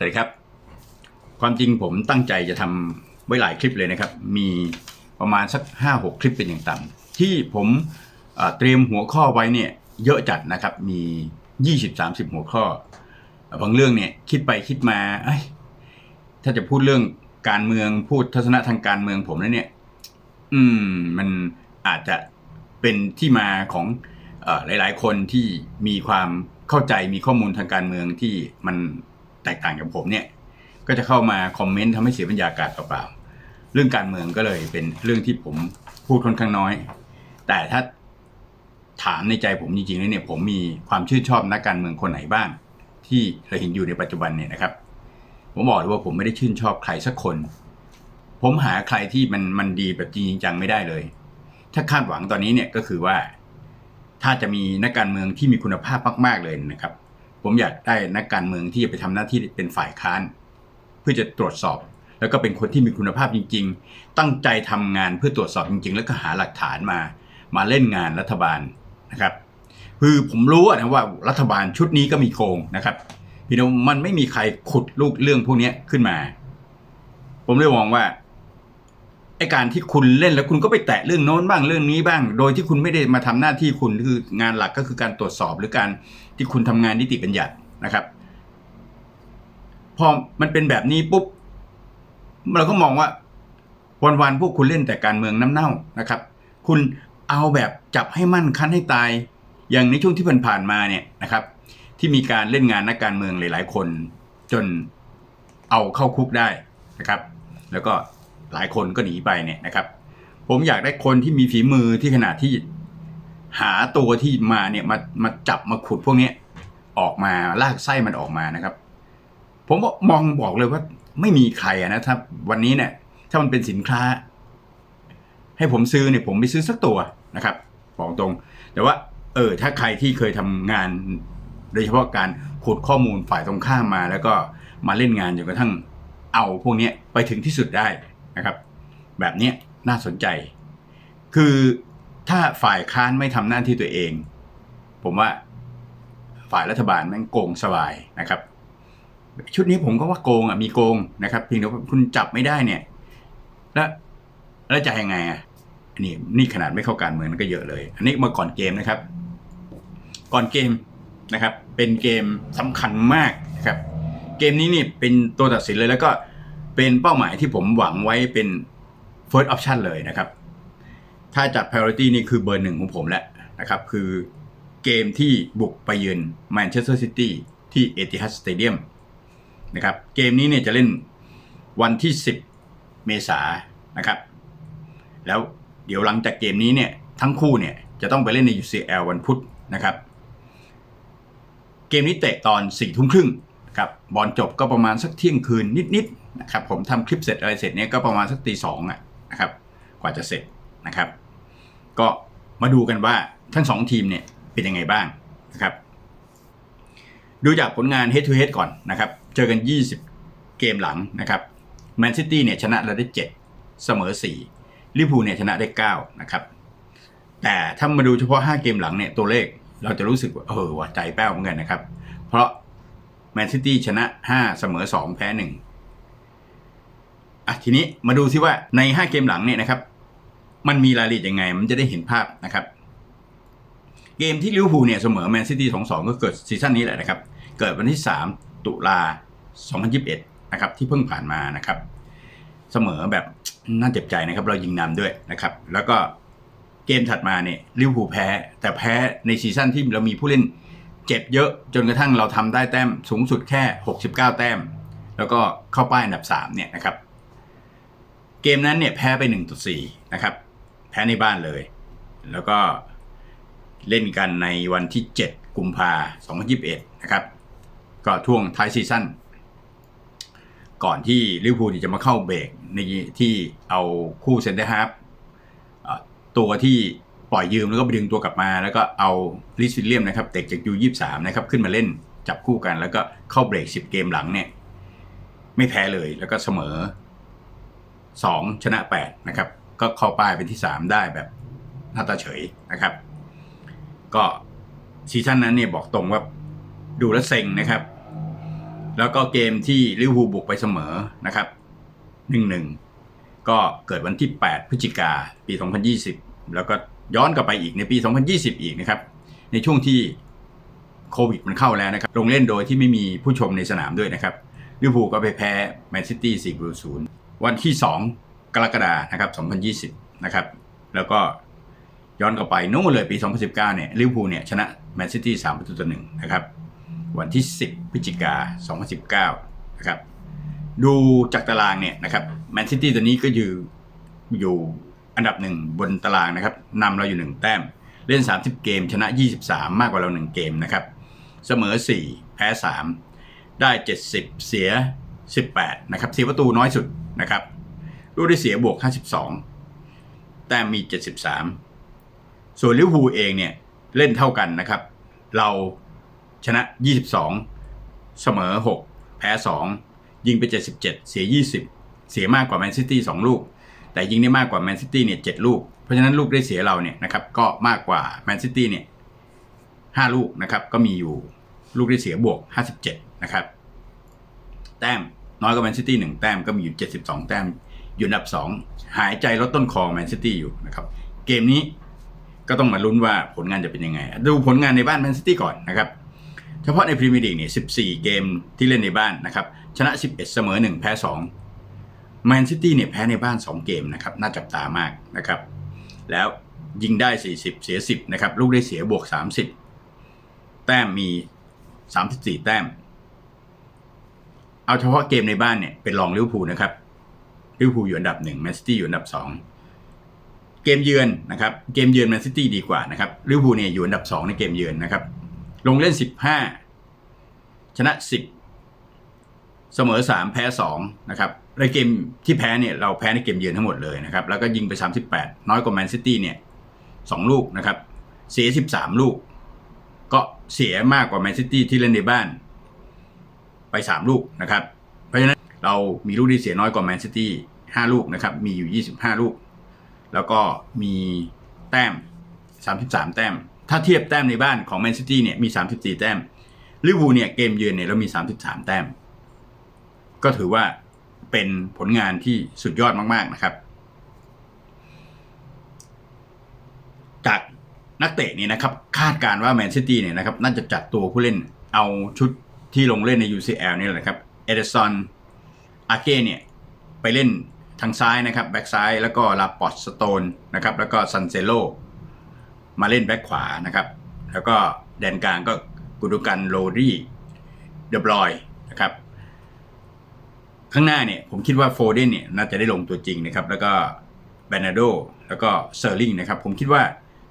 สวัสดีครับ ความจริงผมตั้งใจจะทำไว้หลายคลิปเลยนะครับ มีประมาณสัก 5-6 คลิปเป็นอย่างต่ำที่ผมเตรียมหัวข้อไว้เนี่ยเยอะจัดนะครับ มี 20-30 หัวข้อบางเรื่องเนี่ยคิดไปคิดมาเอ้ยถ้าจะพูดเรื่องการเมืองพูดทัศนะทางการเมืองผมแล้วเนี่ย อืม มันอาจจะเป็นที่มาของอหลาย ๆ คนที่มีความเข้าใจมีข้อมูลทางการเมืองที่มัน แตกต่างกับผมเนี่ยก็จะเข้ามาคอมเมนต์ทำให้เสียบรรยากาศเปล่าๆเรื่องการเมืองก็เลยเป็นเรื่องที่ผมพูดค่อนข้างน้อย แต่ถ้าถามในใจผมจริงๆแล้วเนี่ยผมมีความชื่นชอบนักการเมืองคนไหนบ้าง ที่เราเห็นอยู่ในปัจจุบันเนี่ยนะครับ ผมบอกเลยว่าผมไม่ได้ชื่นชอบใครสักคน ผมหาใครที่มันมันดีแบบจริงจังไม่ได้เลย ถ้าคาดหวังตอนนี้เนี่ยก็คือว่า ถ้าจะมีนักการเมืองที่มีคุณภาพมาก ๆเลยนะครับ ผมอยากได้นักการเมืองที่จะไปทำหน้าที่เป็นฝ่ายค้าน เพื่อจะตรวจสอบ แล้วก็เป็นคนที่มีคุณภาพจริง ๆ ตั้งใจทำงานเพื่อตรวจสอบจริง ๆ แล้วก็หาหลักฐานมา มาเล่นงานรัฐบาลนะครับ คือผมรู้นะว่ารัฐบาลชุดนี้ก็มีโกงนะครับพี่น้องมันไม่มีใครขุดลูกเรื่องพวกนี้ขึ้นมา ผมเลยมองว่า ไอการที่คุณเล่นแล้วคุณก็ไปแตะเรื่องโน้นบ้างเรื่องนี้บ้าง โดยที่คุณไม่ได้มาทำหน้าที่คุณคืองานหลักก็คือการตรวจสอบหรือการที่คุณทำงานนิติบัญญัตินะครับ พอมันเป็นแบบนี้ปุ๊บเราก็มองว่าวันๆพวกคุณเล่นแต่การเมืองน้ำเน่านะครับ คุณเอาแบบจับให้มั่นคันให้ตาย อย่างในช่วงที่ผ่านๆมาเนี่ยนะครับ ที่มีการเล่นงานนักการเมืองหลาย ๆ คน จนเอาเข้าคุกได้นะครับ แล้วก็ หลายคนก็หนีไปเนี่ยนะครับ ผมอยากได้คนที่มีฝีมือที่ขนาดที่หาตัวที่มาเนี่ยมามาจับมาขุดพวกนี้ออกมาลากไส้มันออกมานะครับ ผมก็มองบอกเลยว่าไม่มีใครอะนะถ้าวันนี้เนี่ยถ้ามันเป็นสินค้า ให้ผมซื้อเนี่ยผมไม่ซื้อสักตัวนะครับบอกตรง แต่ว่า เออ ถ้าใครที่เคยทำงาน โดยเฉพาะการขุดข้อมูลฝ่ายตรงข้ามมา แล้วก็มาเล่นงานจนกระทั่งเอาพวกนี้ไปถึงที่สุดได้ นะครับ แบบนี้น่าสนใจ คือถ้าฝ่ายค้านไม่ทำหน้าที่ตัวเอง ผมว่าฝ่ายรัฐบาลแม่งโกงสบายนะครับ ชุดนี้ผมก็ว่าโกงอะมีโกงนะครับเพียงแต่ว่าคุณจับไม่ได้เนี่ย แล้วแล้วจะยังไงอะนนี้นี่ขนาดไม่เข้าการเมืองมันก็เยอะเลย อันนี้มาก่อนเกมนะครับ ก่อนเกมนะครับ เป็นเกมสำคัญมากนะครับ เกมนี้นี่เป็นตัวตัดสินเลยแล้วก็ เป็นเป้าหมายที่ผมหวังไว้เป็น first option เลยนะครับ ถ้าจัด priority นี่คือเบอร์หนึ่งของผมแล้วนะครับ คือเกมที่บุกไปเยือนแมนเชสเตอร์ซิตี้ที่เอติฮัดสเตเดียมนะครับ เกมนี้เนี่ยจะเล่นวันที่ 10 เมษายนนะครับ แล้วเดี๋ยวหลังจากเกมนี้เนี่ยทั้งคู่เนี่ยจะต้องไปเล่นใน UCL วันพุธนะครับ เกมนี้เตะตอน4ี่ทุ่มครึ่งครับบอลจบก็ประมาณสักเที่ยงคืนนิดๆ นะครับผมทำคลิปเสร็จอะไรเสร็จเนี่ยก็ประมาณสักตีสองอะนะครับกว่าจะเสร็จนะครับ ก็มาดูกันว่าทั้งสองทีมเนี่ยเป็นยังไงบ้างนะครับดูจากผลงาน head to head ก่อนนะครับ เจอกัน 20 เกมหลังนะครับแมนซิตี้เนี่ยชนะเราได้ 7 เสมอ 4ลิเวอร์พูลเนี่ยชนะได้ 9 นะครับ แต่ถ้ามาดูเฉพาะ 5 เกมหลังเนี่ยตัวเลขเราจะรู้สึกว่าเออว่าใจแป้วเหมือนกันนะครับ เพราะแมนซิตี้ชนะ 5 เสมอ 2 แพ้ 1 อะทีนี้มาดูซิว่าใน 5 เกมหลังเนี่ยนะครับ มันมีรายละเอียดยังไง มันจะได้เห็นภาพนะครับ เกมที่ลิเวอร์พูลเนี่ยเสมอแมนซิตี้2-2ก็เกิดซีซั่นนี้แหละนะครับ เกิดวันที่ 3 ตุลา 2021 นะครับ ที่เพิ่งผ่านมานะครับ เสมอแบบน่าเจ็บใจนะครับ เรายิงนำด้วยนะครับ แล้วก็เกมถัดมาเนี่ยลิเวอร์พูลแพ้ แต่แพ้ในซีซั่นที่เรามีผู้เล่นเจ็บเยอะจนกระทั่งเราทำได้แต้มสูงสุดแค่ 69 แต้ม แล้วก็เข้าป้ายอันดับ3เนี่ยนะครับ เกมนั้นเนี่ยแพ้ไป1ต่อ4นะครับ แพ้ในบ้านเลย แล้วก็เล่นกันในวันที่ 7 กุมภา2021 นะครับ ก็ช่วงท้ายซีซั่นก่อนที่ลิเวอร์พูลจะมาเข้าเบรกในที่เอาคู่เซนเตอร์ฮาร์ฟตัวที่ปล่อยยืมแล้วก็ไปดึงตัวกลับมา แล้วก็เอาลิสวิลเลียมนะครับเตะจากยูยี่สามนะครับขึ้นมาเล่นจับคู่กัน แล้วก็เข้าเบรก 10 เกมหลังเนี่ย ไม่แพ้เลยแล้วก็เสมอ 2 ชนะ 8 นะครับ ก็เข้าป้ายเป็นที่ 3 ได้แบบหน้าตาเฉยนะครับ ก็ซีซั่นนั้นเนี่ยบอกตรงว่าดูแลเซ็งนะครับ แล้วก็เกมที่ลิเวอร์พูลบุกไปเสมอนะครับหนึ่งหนึ่งก็เกิดวันที่ 8 พฤศจิกาปี 2020 แล้วก็ย้อนกลับไปอีกในปี 2020 อีกนะครับ ในช่วงที่โควิดมันเข้าแล้วนะครับ ลงเล่นโดยที่ไม่มีผู้ชมในสนามด้วยนะครับลิเวอร์พูลก็ไปแพ้แมนซิตี้4 0 วันที่ 2 กรกฎานะครับ2020 นะครับ แล้วก็ย้อนกลับไปโน่นเลยปี 2019 เนี่ยลิเวอร์พูลเนี่ยชนะแมนซิตี้3ประตูต่อหนึ่งนะครับ วันที่ 10 พฤศจิกา2019 นะครับ ดูจากตารางเนี่ยนะครับแมนซิตี้ตัวนี้ก็อยู่อยู่อันดับหนึ่งบนตารางนะครับนำเราอยู่ 1 แต้ม เล่น 30 เกม ชนะ 23 มากกว่าเรา 1 เกมนะครับ เสมอ 4 แพ้ 3 ได้ 70 เสีย 18 นะครับเสียประตูน้อยสุด นะครับลูกได้เสียบวก 52 แต้มมี 73 ส่วนลิเวอร์พูลเองเนี่ยเล่นเท่ากันนะครับ เราชนะ 22 เสมอ 6 แพ้ 2 ยิงไป 77 เสีย 20 เสียมากกว่าแมนซิตี้2ลูก แต่ยิงได้มากกว่าแมนซิตี้เนี่ย7ลูก เพราะฉะนั้นลูกได้เสียเราเนี่ยนะครับก็มากกว่าแมนซิตี้เนี่ย5ลูกนะครับก็มีอยู่ลูกได้เสียบวก 57 นะครับ แต้ม น้อยกว่าแมนซิตี้1แต้มก็มีอยู่ 72 แต้ม อยู่อันดับ 2 หายใจลดต้นคอแมนซิตี้อยู่นะครับ เกมนี้ก็ต้องมาลุ้นว่าผลงานจะเป็นยังไง ดูผลงานในบ้านแมนซิตี้ก่อนนะครับ เฉพาะในพรีเมียร์ลีกเนี่ย14 เกมที่เล่นในบ้านนะครับ ชนะ 11 เสมอ 1 แพ้ 2 แมนซิตี้เนี่ยแพ้ในบ้าน 2 เกมนะครับ น่าจับตามากนะครับ แล้วยิงได้ 40 เสีย 10 นะครับ ลูกได้เสียบวก 30 แต้มมี 34 แต้ม เอาเฉพาะเกมในบ้านเนี่ยเป็นรองลิเวอร์พูลนะครับลิเวอร์พูลอยู่อันดับ1แมนซิตี้อยู่อันดับ2เกมเยือนนะครับเกมเยือนแมนซิตี้ดีกว่านะครับลิเวอร์พูลเนี่ยอยู่อันดับ2ในเกมเยือนนะครับ ลงเล่น15ชนะ10เสมอ3แพ้2นะครับในเกมที่แพ้เนี่ยเราแพ้ในเกมเยือนทั้งหมดเลยนะครับแล้วก็ยิงไป 38 น้อยกว่าแมนซิตี้เนี่ย2ลูกนะครับเสีย 13 ลูก ก็เสียมากกว่าแมนซิตี้ที่เล่นในบ้าน ไป 3 ลูกนะครับ เพราะฉะนั้นเรามีลูกที่เสียน้อยกว่าแมนซิตี้5ลูกนะครับ มีอยู่ 25 ลูก แล้วก็มีแต้ม 33 แต้ม ถ้าเทียบแต้มในบ้านของแมนซิตี้เนี่ยมี 34 แต้มลิเวอร์พูลเนี่ยเกมเยือนเนี่ยเรามี 33 แต้ม ก็ถือว่าเป็นผลงานที่สุดยอดมาก ๆนะครับ จากนักเตะนี่นะครับ คาดการณ์ว่าแมนซิตี้เนี่ยนะครับ น่าจะจัดตัวผู้เล่นเอาชุด ที่ลงเล่นใน UCL นี่แหละครับเอเดซอนอาเก้เนี่ยไปเล่นทางซ้ายนะครับแบ็กซ้ายแล้วก็ลาปอตสโตนนะครับแล้วก็ซันเซโลมาเล่นแบ็กขวานะครับ แล้วก็แดนกลางก็กุดุกันโรดี้เดบรอยนะครับ ข้างหน้าเนี่ยผมคิดว่าโฟเดนเนี่ยน่าจะได้ลงตัวจริงนะครับ แล้วก็แบนาโดแล้วก็เซอร์ลิงนะครับ ผมคิดว่า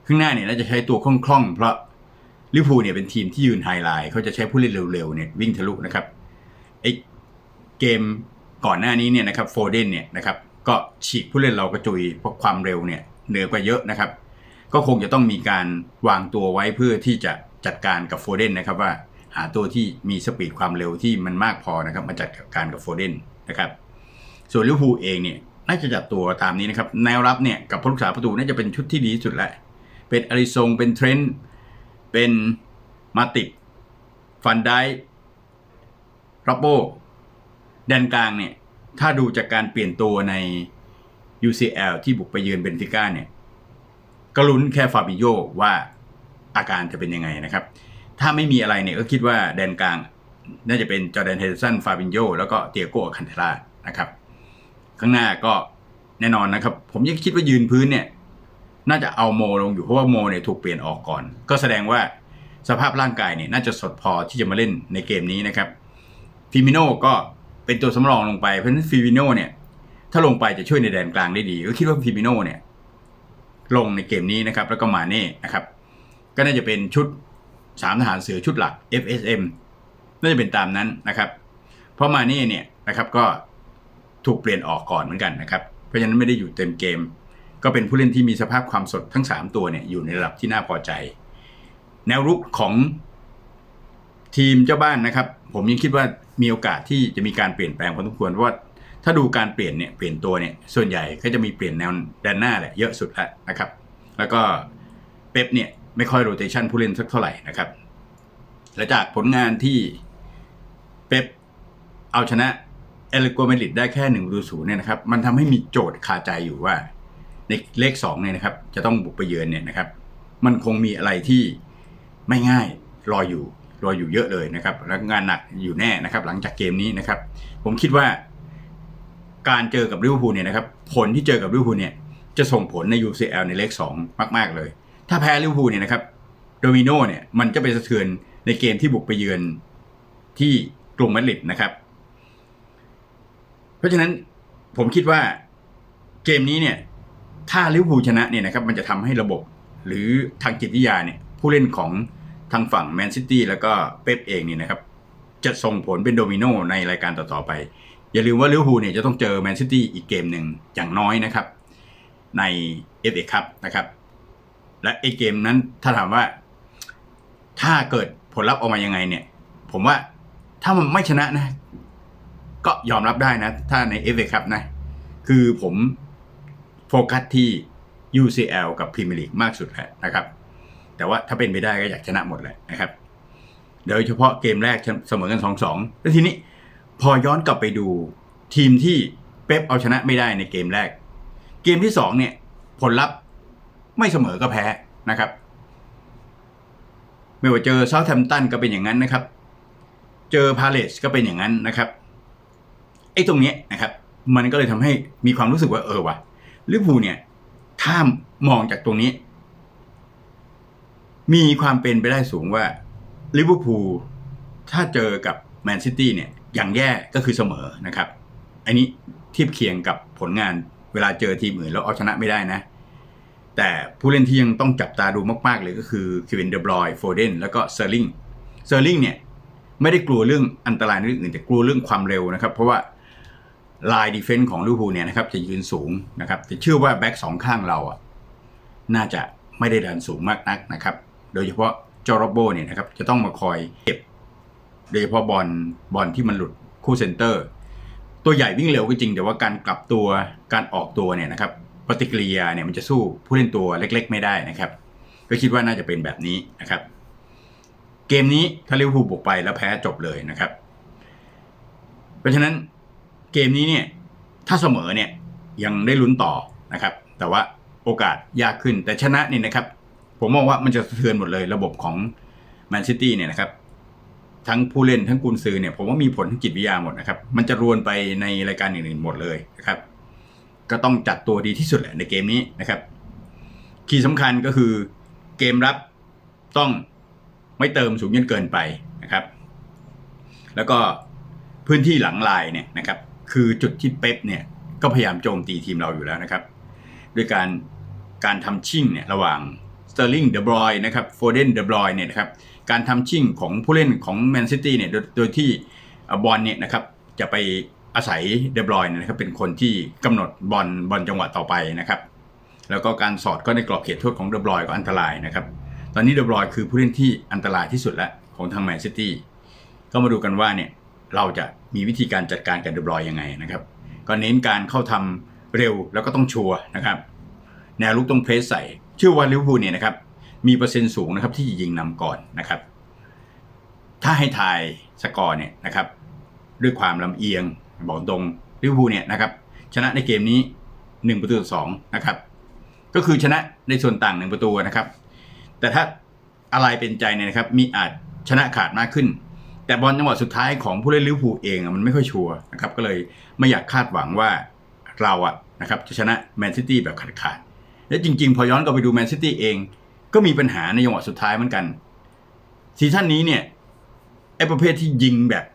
ข้างหน้าเนี่ยน่าจะใช้ตัวคล่องๆเพราะ ลิเวอร์พูลเนี่ยเป็นทีมที่ยืนไฮไลท์เขาจะใช้ผู้เล่นเร็วๆเนี่ยวิ่งทะลุนะครับไอเกมก่อนหน้านี้เนี่ยนะครับโฟเดนเนี่ยนะครับก็ฉีกผู้เล่นเรากระจุยเพราะความเร็วเนี่ยเหนือกว่าเยอะนะครับ ก็คงจะต้องมีการวางตัวไว้เพื่อที่จะจัดการกับโฟเดนนะครับว่าหาตัวที่มีสปีดความเร็วที่มันมากพอนะครับมาจัดการกับโฟเดนนะครับส่วนลิเวอร์พูลเองเนี่ยน่าจะจัดตัวตามนี้นะครับแนวรับเนี่ยกับผู้รักษาประตูน่าจะเป็นชุดที่ดีที่สุดแล้วเป็นอาริซงเป็นเทรนต์ เป็นมาติกฟันได้รับโบแดนกลางเนี่ย ถ้าดูจากการเปลี่ยนตัวใน UCL ที่บุกไปเยือนเบนฟิก้าเนี่ยก็ลุ้นแค่ฟาบิโยว่าอาการจะเป็นยังไงนะครับ ถ้าไม่มีอะไรเนี่ยก็คิดว่าแดนกลาง น่าจะเป็นจอแดนเฮเดสันฟาบิโยแล้วก็เตียโกคันเทรานะครับ ข้างหน้าก็แน่นอนนะครับ ผมยังคิดว่ายืนพื้นเนี่ย น่าจะเอาโมลงอยู่เพราะว่าโมเนี่ยถูกเปลี่ยนออกก่อน ก็แสดงว่าสภาพร่างกายเนี่ยน่าจะสดพอที่จะมาเล่นในเกมนี้นะครับฟิมิโนก็เป็นตัวสำรองลงไปเพราะฉะนั้นฟิมิโนเนี่ยถ้าลงไปจะช่วยในแดนกลางได้ดี ก็คิดว่าฟิมิโนเนี่ยลงในเกมนี้นะครับ แล้วก็มาเน่นะครับ ก็น่าจะเป็นชุดสามทหารเสือชุดหลัก FSM น่าจะเป็นตามนั้นนะครับ เพราะมาเน่เนี่ยนะครับก็ถูกเปลี่ยนออกก่อนเหมือนกันนะครับ เพราะฉะนั้นไม่ได้อยู่เต็มเกม ก็เป็นผู้เล่นที่มีสภาพความสดทั้ง 3 ตัวเนี่ยอยู่ในระดับที่น่าพอใจ แนวรุกของทีมเจ้าบ้านนะครับ ผมยังคิดว่ามีโอกาสที่จะมีการเปลี่ยนแปลงพอสมควรเพราะว่าถ้าดูการเปลี่ยนเนี่ยเปลี่ยนตัวเนี่ยส่วนใหญ่ก็จะมีเปลี่ยนแนวแดนหน้าแหละเยอะสุดล้วนะครับ แล้วก็เป๊ปเนี่ยไม่ค่อยโรเตชันผู้เล่นสักเท่าไหร่นะครับและจากผลงานที่เป๊ปเอาชนะเอลโกเมดริดได้แค่หนึ่งประตูศูนย์เนี่ยนะครับ มันทำให้มีโจทย์คาใจอยู่ว่า ในเลขสองเนี่ยนะครับ จะต้องบุกไปเยือนเนี่ยนะครับ มันคงมีอะไรที่ไม่ง่ายรออยู่รออยู่เยอะเลยนะครับแล้วงานหนักอยู่แน่นะครับ หลังจากเกมนี้นะครับ ผมคิดว่า การเจอกับลิเวอร์พูลเนี่ยนะครับ ผลที่เจอกับลิเวอร์พูลเนี่ยจะส่งผลใน UCL ในเลขสองมาก ๆ เลย ถ้าแพ้ลิเวอร์พูลเนี่ยนะครับโดมิโนเนี่ยมันจะไปสะเทือนในเกมที่บุกไปเยือนที่กรุงมาดริดนะครับ เพราะฉะนั้นผมคิดว่าเกมนี้เนี่ย ถ้าลิเวอร์พูลชนะเนี่ยนะครับมันจะทำให้ระบบหรือทางจิตวิทยาเนี่ยผู้เล่นของทางฝั่งแมนซิตี้แล้วก็เป๊ปเองเนี่ยนะครับจะส่งผลเป็นโดมิโนในรายการต่อๆไป อย่าลืมว่าลิเวอร์พูลเนี่ยจะต้องเจอแมนซิตี้อีกเกมหนึ่งอย่างน้อยนะครับ ใน FA คัพนะครับ และไอเกมนั้นถ้าถามว่า ถ้าเกิดผลลัพธ์ออกมายังไงเนี่ย ผมว่าถ้ามันไม่ชนะนะ ก็ยอมรับได้นะ ถ้าใน FA คัพนะ คือผม โฟกัสที่ UCL กับพรีเมียร์ลีกมากสุดแหละนะครับ แต่ว่าถ้าเป็นไปได้ก็อยากชนะหมดแหละนะครับ โดยเฉพาะเกมแรกเสมอกัน 2-2 แล้วทีนี้พอย้อนกลับไปดูทีมที่เป๊ปเอาชนะไม่ได้ในเกมแรก เกมที่ 2 เนี่ย ผลลัพธ์ไม่เสมอก็แพ้นะครับ ไม่ว่าเจอเซาท์แฮมป์ตันก็เป็นอย่างนั้นนะครับ เจอพาเลสก็เป็นอย่างนั้นนะครับไอ้ตรงเนี้ยนะครับ มันก็เลยทำให้มีความรู้สึกว่าเออว่ะ ลิเวอร์พูลเนี่ย ถ้ามองจากตรงนี้ มีความเป็นไปได้สูงว่าลิเวอร์พูลถ้าเจอกับแมนซิตี้เนี่ย อย่างแย่ก็คือเสมอนะครับ อันนี้เทียบเคียงกับผลงานเวลาเจอทีมอื่นแล้วเอาชนะไม่ได้นะ แต่ผู้เล่นที่ยังต้องจับตาดูมากๆเลยก็คือคิวินเดบรอยโฟเดนแล้วก็เซอร์ลิงเซอร์ลิงเนี่ยไม่ได้กลัวเรื่องอันตรายเรื่องอื่นแต่กลัวเรื่องความเร็วนะครับ เพราะว่า ลายดีเฟนส์ของลิเวอร์พูลเนี่ยนะครับจะยืนสูงนะครับแต่เชื่อว่าแบ็กสองข้างเราอะน่าจะไม่ได้ดันสูงมากนักนะครับ โดยเฉพาะจอร์โบเนี่ยนะครับจะต้องมาคอยเก็บ โดยเฉพาะบอลบอลที่มันหลุดคู่เซนเตอร์ ตัวใหญ่วิ่งเร็วก็จริง แต่ว่าการกลับตัวการออกตัวเนี่ยนะครับปฏิกิริยาเนี่ยมันจะสู้ผู้เล่นตัวเล็ก ๆ ไม่ได้นะครับ ก็คิดว่าน่าจะเป็นแบบนี้นะครับ เกมนี้ถ้าลิเวอร์พูลบุกไปแล้วแพ้จบเลยนะครับ เพราะฉะนั้น เกมนี้เนี่ยถ้าเสมอเนี่ยยังได้ลุ้นต่อนะครับ แต่ว่าโอกาสยากขึ้นแต่ชนะนี่นะครับ ผมมองว่ามันจะสะเทือนหมดเลยระบบของแมนซิตี้เนี่ยนะครับ ทั้งผู้เล่นทั้งกุนซือเนี่ยผมว่ามีผลทั้งจิตวิทยาหมดนะครับ มันจะรวนไปในรายการอื่นๆหมดเลยนะครับ ก็ต้องจัดตัวดีที่สุดแหละในเกมนี้นะครับ คีย์สำคัญก็คือเกมรับต้องไม่เติมสูงจนเกินไปนะครับ แล้วก็พื้นที่หลังลายเนี่ยนะครับ คือจุดที่เป๊ปเนี่ยก็พยายามโจมตีทีมเราอยู่แล้วนะครับ ด้วยการการทำชิ่งเนี่ยระหว่างสเตอร์ลิงเดบรอยนะครับโฟเดนเดบรอยเนี่ยนะครับการทำชิ่งของผู้เล่นของแมนซิตี้เนี่ยโดยที่บอลเนี่ยนะครับจะไปอาศัยเดบรอยเนี่ยนะครับเป็นคนที่กำหนดบอลบอลจังหวะต่อไปนะครับ แล้วก็การสอดก็ในกรอบเขตโทษของเดบรอยก็อันตรายนะครับ ตอนนี้เดบรอยคือผู้เล่นที่อันตรายที่สุดแล้วของทางแมนซิตี้ก็มาดูกันว่าเนี่ยเราจะ มีวิธีการจัดการกับเดบรอยยังไงนะครับ ก็เน้นการเข้าทำเร็วแล้วก็ต้องชัวร์นะครับ แนวลุกต้องเพรสใส่ เชื่อว่าลิเวอร์พูลเนี่ยนะครับ มีเปอร์เซ็นต์สูงนะครับที่จะยิงนำก่อนนะครับ ถ้าให้ทายสกอร์เนี่ยนะครับ ด้วยความลำเอียงบอกตรงลิเวอร์พูลเนี่ยนะครับ ชนะในเกมนี้1ประตูต่อสองนะครับ ก็คือชนะในส่วนต่างหนึ่งประตูนะครับ แต่ถ้าอะไรเป็นใจเนี่ยนะครับ มีอาจชนะขาดมากขึ้น แต่บอลจังหวะสุดท้ายของผู้เล่นลิเวอร์พูลเองมันไม่ค่อยชัวร์นะครับก็เลยไม่อยากคาดหวังว่าเราอะนะครับจะชนะแมนซิตี้แบบขาดขาดๆและจริง ๆ พอย้อนกลับไปดูแมนซิตี้เอง ก็มีปัญหาในจังหวะสุดท้ายเหมือนกันซีซั่นนี้เนี่ยไอ้ประเภทที่ยิงแบบ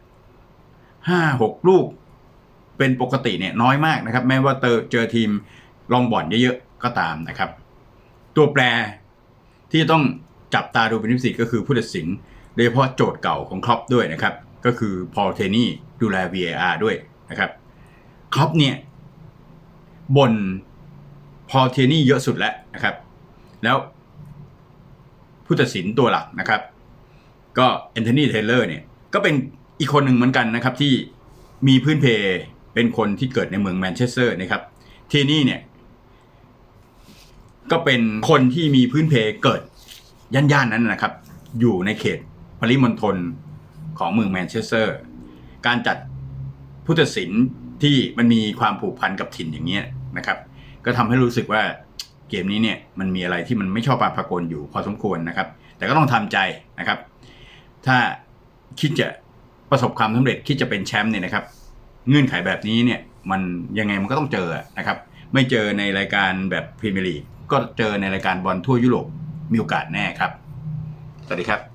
ห้าหกลูก เป็นปกติเนี่ยน้อยมากนะครับ แม้ว่าเจอเจอทีมลองบอลเยอะๆก็ตามนะครับ ตัวแปรที่ต้องจับตาดูเป็นพิเศษก็คือผู้ตัดสิน โดยเฉพาะโจทย์เก่าของครอปด้วยนะครับ ก็คือพอลเทนี่ดูแล VAR ด้วยนะครับครอปเนี่ยบนพอลเทนี่เยอะสุดแล้วนะครับ แล้วผู้ตัดสินตัวหลักนะครับ ก็แอนโทนีเทเลอร์เนี่ยก็เป็นอีกคนหนึ่งเหมือนกันนะครับที่มีพื้นเพเป็นคนที่เกิดในเมืองแมนเชสเตอร์นะครับเทนี่เนี่ยก็เป็นคนที่มีพื้นเพเกิดย่านๆนั้นนะครับ อยู่ในเขต ปริมณฑลของเมืองแมนเชสเตอร์ การจัดผู้ตัดสินที่มันมีความผูกพันกับถิ่นอย่างเงี้ยนะครับ ก็ทำให้รู้สึกว่าเกมนี้เนี่ยมันมีอะไรที่มันไม่ชอบมาพากลอยู่พอสมควรนะครับ แต่ก็ต้องทำใจนะครับ ถ้าคิดจะประสบความสำเร็จคิดจะเป็นแชมป์เนี่ยนะครับ เงื่อนไขแบบนี้เนี่ยมันยังไงมันก็ต้องเจอนะครับ ไม่เจอในรายการแบบพรีเมียร์ลีกก็เจอในรายการบอลทั่วยุโรปมีโอกาสแน่ครับ สวัสดีครับ